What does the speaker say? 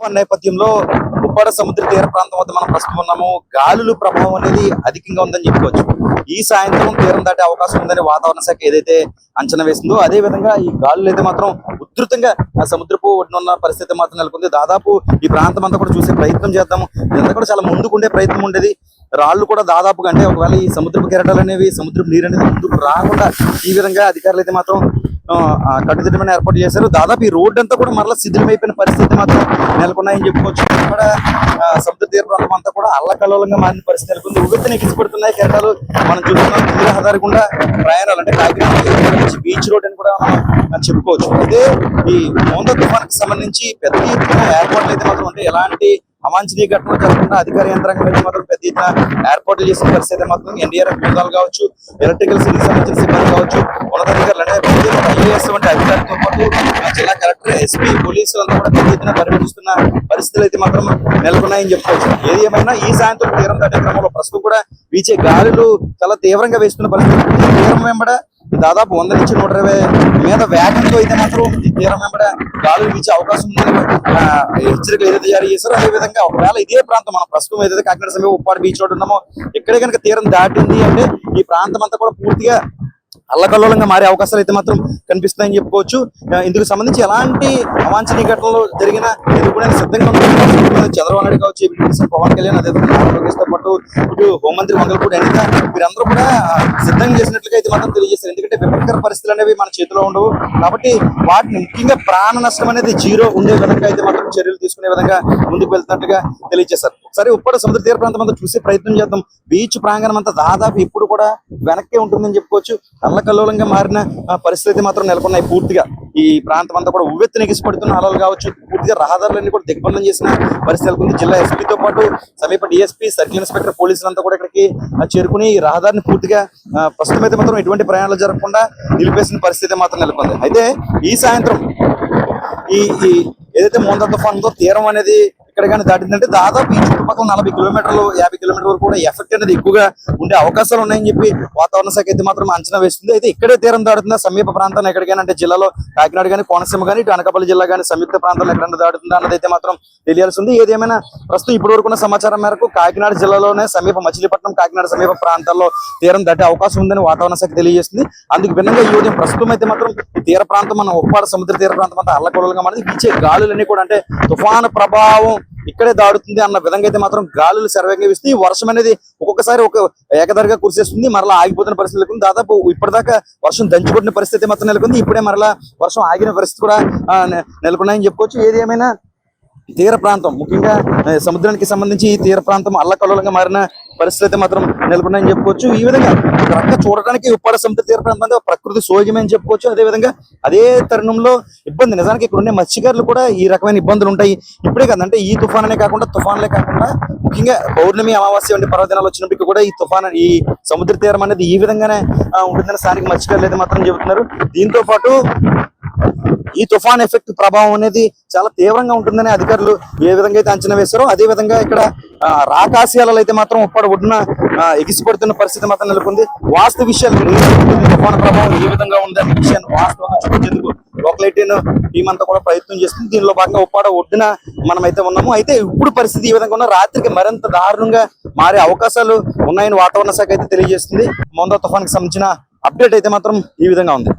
తుఫాన్ నేపథ్యంలో ఉప్పాడ సముద్ర తీర ప్రాంతం వద్ద మనం ప్రస్తుతం ఉన్నాము. గాలులు ప్రభావం అనేది అధికంగా ఉందని చెప్పుకోవచ్చు. ఈ సాయంత్రం తీరం దాటే అవకాశం ఉందని వాతావరణ శాఖ ఏదైతే అంచనా వేసిందో అదే విధంగా ఈ గాలులు అయితే మాత్రం ఉధృతంగా ఆ సముద్రపు ఒడ్డున ఉన్న పరిస్థితి మాత్రం నెలకొంది. దాదాపు ఈ ప్రాంతం అంతా కూడా చూసే ప్రయత్నం చేద్దాము. ఇదంతా కూడా చాలా ముందుకుండే ప్రయత్నం ఉండేది. రాళ్ళు కూడా దాదాపుగా అంటే ఒకవేళ ఈ సముద్రపు కెరటాలు అనేవి సముద్రపు నీరు అనేది ముందుకు రాకుండా ఈ విధంగా అధికారులు అయితే మాత్రం కట్టుదిట్టమైన ఏర్పాటు చేశారు. దాదాపు ఈ రోడ్డు అంతా కూడా మరలా శిథిలమైపోయిన పరిస్థితి మాత్రం నెలకొన్నాయని చెప్పుకోవచ్చు. ఇక్కడ సముద్ర తీర ప్రాంతం అంతా కూడా అల్లకల్లోలంగా మారిన పరిస్థితి నెలకొంది. ఉవ్వెత్తున ఎగిసిపడుతున్నాయి కెరటాలు మనం చూస్తున్నాం తీర రహదారి గుండా ప్రయాణాలు అంటే కాకినాడ బీచ్ రోడ్ అని కూడా మనం చెప్పుకోవచ్చు. అయితే ఈ మోందర్ తుఫాన్కి సంబంధించి పెద్ద ఎత్తున ఏర్పాట్లు అయితే మాత్రం అంటే ఎలాంటి అవాంఛనీయ ఘటనలు జరగకుండా అధికార యంత్రాంగం అయితే మాత్రం పెద్ద ఎత్తున ఏర్పాట్లు చేసిన పరిస్థితి అయితే మాత్రం ఎన్డీఆర్ఎఫ్ బృందాలు కావచ్చు ఎలక్ట్రికల్ సిటీకి సంబంధించిన సిబ్బంది కావచ్చు ఉన్నతాధికారులు అనేది ఐఏఎస్ వంటి అధికారులతో పాటు జిల్లా కలెక్టర్ ఎస్పీ పోలీసులు అంతా కూడా పెద్ద ఎత్తున పర్యటిస్తున్న పరిస్థితులు అయితే మాత్రం నెలకొన్నాయని చెప్పుకోవచ్చు. ఏది ఏమైనా ఈ సాయంత్రం తీరం దాటే క్రమంలో ప్రస్తుతం కూడా వీచే గాలులు చాలా తీవ్రంగా వేస్తున్న పరిస్థితి తీరం వెంబడ దాదాపు వంద నుంచి నూట ఇరవై మీద వేగంతో అయితే మాత్రం ఈ తీరం వెంబడ గాలులు వీచే అవకాశం ఉందని ఆ, హెచ్చరికలు ఏదైతే జారీ చేశారో అదేవిధంగా ఒకవేళ ఇదే ప్రాంతం మనం ప్రస్తుతం ఏదైతే కాకినాడ సమీప ఉప్పాడు బీచ్ రోడ్ ఉన్నామో ఇక్కడే కనుక తీరం దాటింది అంటే ఈ ప్రాంతం అంతా కూడా పూర్తిగా అల్లకల్లోలంగా మారే అవకాశాలు అయితే మాత్రం కనిపిస్తున్నాయని చెప్పుకోవచ్చు. ఇందుకు సంబంధించి ఎలాంటి అవాంఛనీయ ఘటనలు జరిగిన ఎదుర్కొనే సిద్ధంగా చంద్రబాబు నాయుడు కావచ్చు ఏపీ పవన్ కళ్యాణ్ అదే విధంగా తో పాటు ఇటు హోంమంత్రి మంగళపూడి అనిత వీరందరూ కూడా సిద్ధంగా చేసినట్లుగా అయితే మాత్రం తెలియజేస్తారు. ఎందుకంటే విపత్కర పరిస్థితులు అనేవి మన చేతిలో ఉండవు. కాబట్టి వాటిని ముఖ్యంగా ప్రాణ నష్టం అనేది జీరో ఉండే విధంగా అయితే మాత్రం చర్యలు తీసుకునే విధంగా ముందుకు వెళ్తున్నట్టుగా తెలియజేశారు. సరే ఉప్పడ సముద్ర తీర ప్రాంతం అంతా చూసే ప్రయత్నం చేద్దాం. బీచ్ ప్రాంగణం అంతా దాదాపు ఇప్పుడు కూడా వెనక్కే ఉంటుందని చెప్పుకోవచ్చు. అల్లకల్లోలంగా మారిన పరిస్థితి మాత్రం నెలకొన్నాయి పూర్తిగా. ఈ ప్రాంతం అంతా కూడా ఉవ్వెత్తున ఎగిసిపడుతున్న అలలు కావచ్చు పూర్తిగా రహదారులన్నీ కూడా దిగ్బంధం చేసిన పరిస్థితి నెలకొంది. జిల్లా ఎస్పీతో పాటు సమీప డిఎస్పీ సర్కిల్ ఇన్స్పెక్టర్ పోలీసులంతా కూడా ఇక్కడికి ఆ, చేరుకుని ఈ రహదారిని పూర్తిగా ప్రస్తుతం అయితే మాత్రం ఎటువంటి ప్రయాణాలు జరగకుండా నిలిపేసిన పరిస్థితి మాత్రం నెలకొంది. అయితే ఈ సాయంత్రం ఈ ఏదైతే మోందర్ తుఫాన్తో తీరం అనేది ఇక్కడ కానీ దాటిందంటే దాదాపు ఈ చుట్టుపక్కల నలభై కిలోమీటర్లు యాభై కిలోమీటర్ల వరకు కూడా ఎఫెక్ట్ అనేది ఎక్కువగా ఉండే అవకాశాలు ఉన్నాయని చెప్పి వాతావరణ శాఖ అయితే మాత్రం అంచనా వేస్తుంది. అయితే ఇక్కడే తీరం దాడుతుందా సమీప ప్రాంతాన్ని ఎక్కడికైనా అంటే జిల్లాలో కాకినాడ కానీ కోనసీమ కానీ ఇటు అనకాపల్లి జిల్లా కానీ సంయుక్త ప్రాంతాలు ఎక్కడైనా దాడుతుందా అన్నది అయితే మాత్రం తెలియాల్సి ఉంది ఏదేమైనా ప్రస్తుతం ఇప్పటివరకు ఉన్న సమాచారం మేరకు కాకినాడ జిల్లాలోనే సమీప మచిలీపట్నం కాకినాడ సమీప ప్రాంతాల్లో తీరం దాటే అవకాశం ఉందని వాతావరణ శాఖ తెలియజేస్తుంది. అందుకు భిన్నంగా ఈ ఉదయం ప్రస్తుతం అయితే మాత్రం ఈ తీర ప్రాంతం మన ఉప్పాడ సముద్ర తీర ప్రాంతం అంతా అల్లకొలలుగా మనది వీచే గాలులన్నీ కూడా అంటే తుఫాను ప్రభావం ఇక్కడే దాడుతుంది అన్న విధంగా అయితే మాత్రం గాలులు సర్వేగా వీస్తే వర్షం అనేది ఒక్కొక్కసారి ఒక ఏకదారిగా కురిసేస్తుంది. మరలా ఆగిపోతున్న పరిస్థితి నెలకొంది. దాదాపు ఇప్పటిదాకా వర్షం దంచుకొట్టిన పరిస్థితి మాత్రం నెలకొంది. ఇప్పుడే మరలా వర్షం ఆగిన పరిస్థితి కూడా నెలకొన్నాయని చెప్పుకోవచ్చు. ఏది ఏమైనా తీర ప్రాంతం ముఖ్యంగా సముద్రానికి సంబంధించి ఈ తీర ప్రాంతం అల్లకల్లోలంగా మారిన పరిస్థితి అయితే మాత్రం నెలకొన్నాయని చెప్పుకోవచ్చు. ఈ విధంగా ఒక రకంగా చూడడానికి ఉప్పాడ సముద్ర తీర ప్రకృతి సోజమే అని చెప్పుకోవచ్చు. అదే విధంగా అదే తరుణంలో ఇబ్బంది నిజానికి ఇక్కడ ఉండే మత్స్యకారులు కూడా ఈ రకమైన ఇబ్బందులు ఉంటాయి. ఇప్పుడే కదంటే ఈ తుఫాన్ అనే కాకుండా తుఫాన్లే కాకుండా ముఖ్యంగా పౌర్ణమి అమావాస్య వంటి పర్వదినాలు వచ్చినప్పటికీ కూడా ఈ తుఫాన్ ఈ సముద్ర తీరం అనేది ఈ విధంగానే ఉంటుందని స్థానిక మత్స్యకారులు అయితే మాత్రం చెబుతున్నారు. దీంతో పాటు ఈ తుఫాన్ ఎఫెక్ట్ ప్రభావం అనేది చాలా తీవ్రంగా ఉంటుందని అధికారులు ఏ విధంగా అయితే అంచనా వేశారో అదే విధంగా ఇక్కడ రాకాశీయాలలో అయితే మాత్రం ఉప్పటి ఒడ్డున ఎగిసిపడుతున్న పరిస్థితి మాత్రం నెలకొంది. వాస్తు విషయాలు తుఫాన్ ప్రభావం ఏ విధంగా ఉందనే విషయాన్ని వాస్తవంగా చూపించేందుకు లోకల్ టీం అంతా కూడా ప్రయత్నం చేస్తుంది. దీనిలో భాగంగా ఉప్పాడ ఒడ్డున మనమైతే ఉన్నాము. అయితే ఇప్పుడు పరిస్థితి ఈ విధంగా ఉన్న రాత్రికి మరింత దారుణంగా మారే అవకాశాలు ఉన్నాయని వాతావరణ శాఖ అయితే తెలియజేస్తుంది. మోందా తుఫాన్కి సంబంధించిన అప్డేట్ అయితే మాత్రం ఈ విధంగా ఉంది.